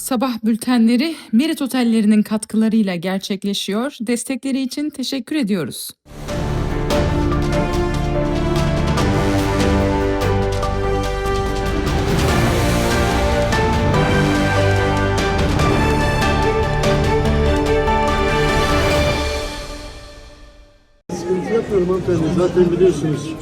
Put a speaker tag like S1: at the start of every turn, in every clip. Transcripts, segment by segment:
S1: Sabah bültenleri Merit Otellerinin katkılarıyla gerçekleşiyor. Destekleri için teşekkür ediyoruz.
S2: Sıkıntı yapmıyorum hanımefendi. Zaten biliyorsunuz.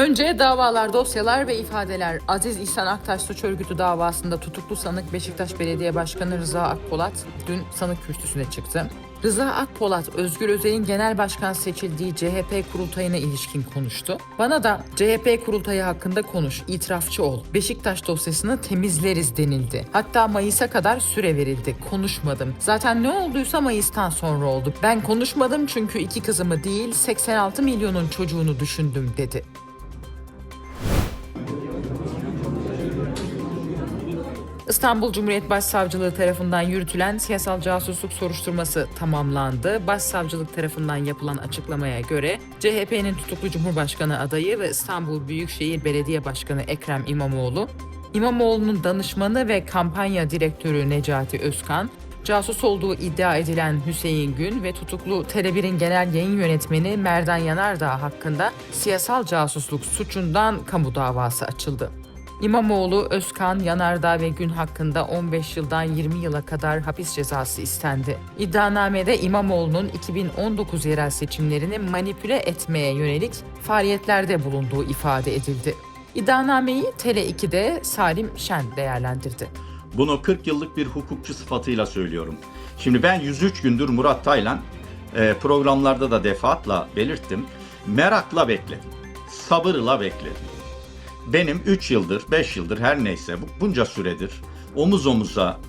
S1: Önce davalar, dosyalar ve ifadeler. Aziz İhsan Aktaş suç örgütü davasında tutuklu sanık Beşiktaş Belediye Başkanı Rıza Akpolat dün sanık kürsüsüne çıktı. Rıza Akpolat, Özgür Özel'in genel başkan seçildiği CHP kurultayına ilişkin konuştu. Bana da CHP kurultayı hakkında konuş, itirafçı ol. Beşiktaş dosyasını temizleriz denildi. Hatta Mayıs'a kadar süre verildi. Konuşmadım. Zaten ne olduysa Mayıs'tan sonra oldu. Ben konuşmadım çünkü iki kızımı değil 86 milyonun çocuğunu düşündüm dedi. İstanbul Cumhuriyet Başsavcılığı tarafından yürütülen siyasal casusluk soruşturması tamamlandı. Başsavcılık tarafından yapılan açıklamaya göre CHP'nin tutuklu Cumhurbaşkanı adayı ve İstanbul Büyükşehir Belediye Başkanı Ekrem İmamoğlu, İmamoğlu'nun danışmanı ve kampanya direktörü Necati Özkan, casus olduğu iddia edilen Hüseyin Gün ve tutuklu Tele1'in genel yayın yönetmeni Merdan Yanardağ hakkında siyasal casusluk suçundan kamu davası açıldı. İmamoğlu, Özkan, Yanardağ ve Gün hakkında 15 yıldan 20 yıla kadar hapis cezası istendi. İddianamede İmamoğlu'nun 2019 yerel seçimlerini manipüle etmeye yönelik faaliyetlerde bulunduğu ifade edildi. İddianameyi Tele2'de Salim Şen değerlendirdi.
S3: Bunu 40 yıllık bir hukukçu sıfatıyla söylüyorum. Şimdi ben 103 gündür Murat Taylan e, programlarda da defaatla belirttim. Merakla bekledim. Sabırla bekledim. Benim 3 yıldır, 5 yıldır her neyse bu- bunca süredir omuz omuza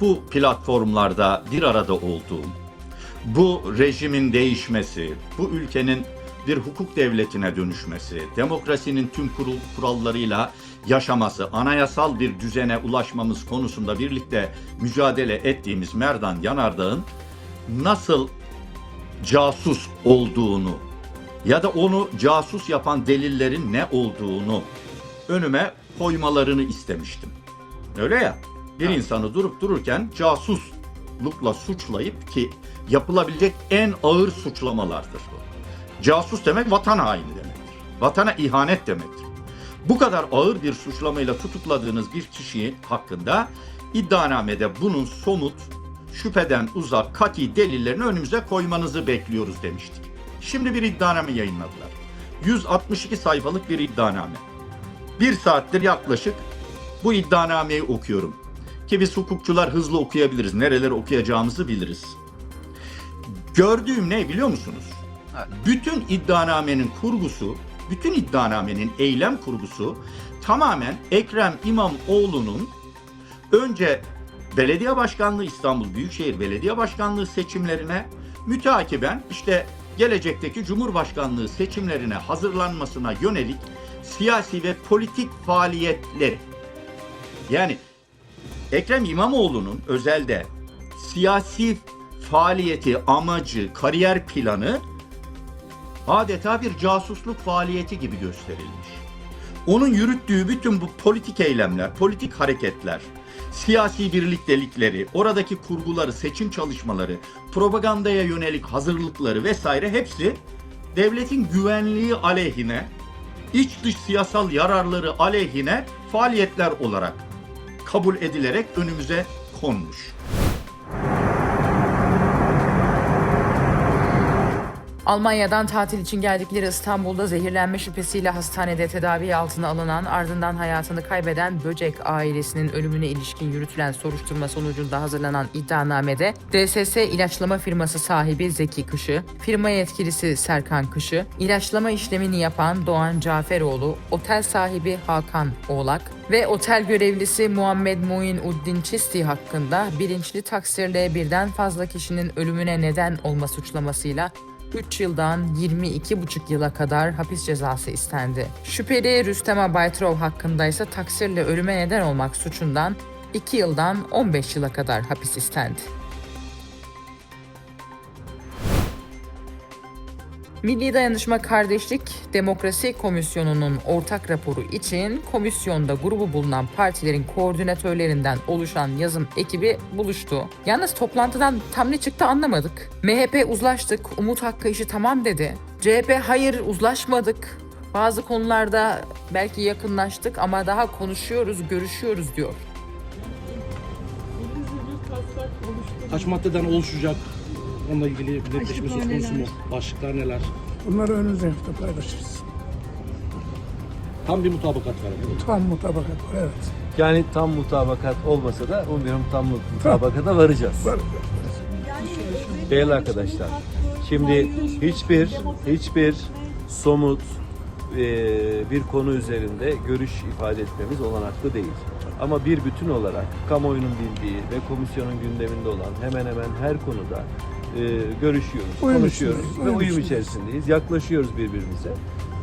S3: bu platformlarda bir arada olduğum, bu rejimin değişmesi, bu ülkenin bir hukuk devletine dönüşmesi, demokrasinin tüm kurul kurallarıyla yaşaması, anayasal bir düzene ulaşmamız konusunda birlikte mücadele ettiğimiz Merdan Yanardağ'ın nasıl casus olduğunu ya da onu casus yapan delillerin ne olduğunu önüme koymalarını istemiştim. Öyle ya. Bir insanı durup dururken casuslukla suçlayıp ki yapılabilecek en ağır suçlamalardır bu. Casus demek vatan haini demektir. Vatana ihanet demektir. Bu kadar ağır bir suçlamayla tutukladığınız bir kişi hakkında iddianamede bunun somut, şüpheden uzak, kati delillerini önümüze koymanızı bekliyoruz demiştik. Şimdi bir iddianame yayınladılar. 162 sayfalık bir iddianame. Bir saattir yaklaşık bu iddianameyi okuyorum. Ki biz hukukçular hızlı okuyabiliriz. Nereleri okuyacağımızı biliriz. Gördüğüm ne biliyor musunuz? Bütün iddianamenin kurgusu, bütün iddianamenin eylem kurgusu tamamen Ekrem İmamoğlu'nun önce belediye başkanlığı İstanbul Büyükşehir Belediye Başkanlığı seçimlerine müteakiben işte gelecekteki Cumhurbaşkanlığı seçimlerine hazırlanmasına yönelik siyasi ve politik faaliyetleri. Yani Ekrem İmamoğlu'nun özelde siyasi faaliyeti, amacı, kariyer planı adeta bir casusluk faaliyeti gibi gösterilmiş. Onun yürüttüğü bütün bu politik eylemler, politik hareketler, siyasi birliktelikleri, oradaki kurguları, seçim çalışmaları, propagandaya yönelik hazırlıkları vesaire hepsi devletin güvenliği aleyhine, iç dış siyasal yararları aleyhine faaliyetler olarak kabul edilerek önümüze konmuş.
S1: Almanya'dan tatil için geldikleri İstanbul'da zehirlenme şüphesiyle hastanede tedavi altına alınan ardından hayatını kaybeden Böcek ailesinin ölümüne ilişkin yürütülen soruşturma sonucunda hazırlanan iddianamede DSS ilaçlama firması sahibi Zeki Kışı, firma yetkilisi Serkan Kışı, ilaçlama işlemini yapan Doğan Caferoğlu, otel sahibi Hakan Oğlak ve otel görevlisi Muhammed Muin Uddin Çisti hakkında bilinçli taksirle birden fazla kişinin ölümüne neden olma suçlamasıyla 3 yıldan 22,5 yıla kadar hapis cezası istendi. Şüpheli Rüstem Baytrov hakkında ise taksirle ölüme neden olmak suçundan 2 yıldan 15 yıla kadar hapis istendi. Milli Dayanışma Kardeşlik Demokrasi Komisyonu'nun ortak raporu için komisyonda grubu bulunan partilerin koordinatörlerinden oluşan yazım ekibi buluştu. Yalnız toplantıdan tam ne çıktı anlamadık. MHP uzlaştık, Umut Hakkı işi tamam dedi. CHP hayır uzlaşmadık. Bazı konularda belki yakınlaştık ama daha konuşuyoruz, görüşüyoruz diyor.
S4: Kaç maddeden oluşacak? Onunla ilgili bir netleşme söz konusu mu? Başlıklar neler?
S2: Bunları önümüzdeki hafta paylaşırız.
S4: Tam bir mutabakat var.
S2: Tam mutabakat var evet.
S5: Yani tam mutabakat olmasa da umuyorum tam mutabakata varacağız.
S2: Var.
S5: Değerli arkadaşlar, şimdi hiçbir hiçbir somut e, bir konu üzerinde görüş ifade etmemiz olanaklı değil. Ama bir bütün olarak kamuoyunun bildiği ve komisyonun gündeminde olan hemen hemen her konuda e, görüşüyoruz,
S2: Uyum
S5: konuşuyoruz
S2: içindeyiz,
S5: ve
S2: uyum
S5: içerisindeyiz. Yaklaşıyoruz birbirimize.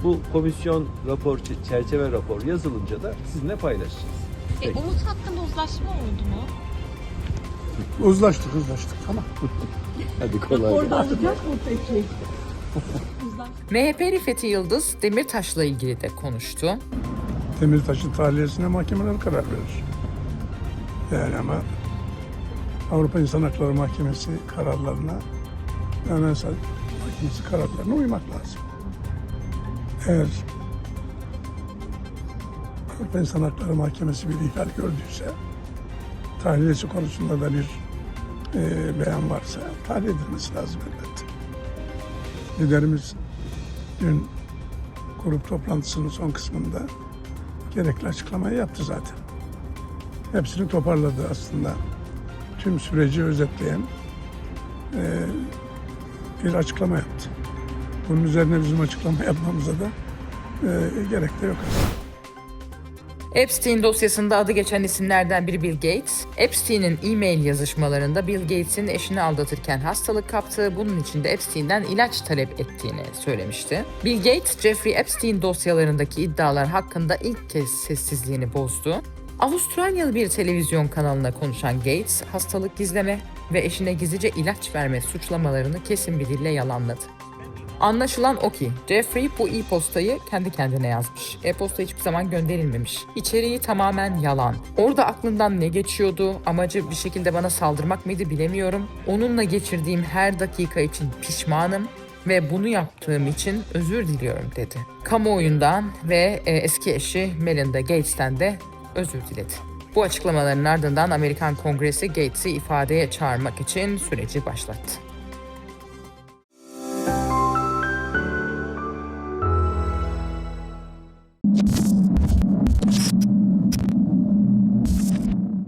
S5: Bu komisyon rapor, çerçeve rapor yazılınca da sizinle paylaşacağız.
S6: E, Umut hakkında uzlaşma oldu mu?
S2: Uzlaştık uzlaştık tamam.
S5: Hadi kolay gelsin.
S1: MHP'li Fethi Yıldız Demirtaş'la ilgili de konuştu.
S2: Demirtaş'ın tahliyesine mahkemeler karar verir. Yani ama Avrupa İnsan Hakları Mahkemesi kararlarına ve Anayasa Mahkemesi kararlarına uymak lazım. Eğer Avrupa İnsan Hakları Mahkemesi bir ihlal gördüyse tahliyesi konusunda da bir e, beyan varsa tahliye edilmesi lazım elbette. Liderimiz dün grup toplantısının son kısmında gerekli açıklamayı yaptı zaten. Hepsini toparladı aslında. Tüm süreci özetleyen eee, bir açıklama yaptı. Bunun üzerine bizim açıklama yapmamıza da eee, gerek de yok.
S1: Epstein dosyasında adı geçen isimlerden biri Bill Gates. Epstein'in e-mail yazışmalarında Bill Gates'in eşini aldatırken hastalık kaptığı, bunun için de Epstein'den ilaç talep ettiğini söylemişti. Bill Gates, Jeffrey Epstein dosyalarındaki iddialar hakkında ilk kez sessizliğini bozdu. Avustralyalı bir televizyon kanalına konuşan Gates, hastalık gizleme ve eşine gizlice ilaç verme suçlamalarını kesin bir dille yalanladı. Anlaşılan o ki Jeffrey bu e-postayı kendi kendine yazmış. E-posta hiçbir zaman gönderilmemiş. İçeriği tamamen yalan. Orada aklından ne geçiyordu? Amacı bir şekilde bana saldırmak mıydı bilemiyorum. Onunla geçirdiğim her dakika için pişmanım ve bunu yaptığım için özür diliyorum dedi. Kamuoyundan ve e, eski eşi Melinda Gates'ten de özür diledi. Bu açıklamaların ardından Amerikan Kongresi Gates'i ifadeye çağırmak için süreci başlattı.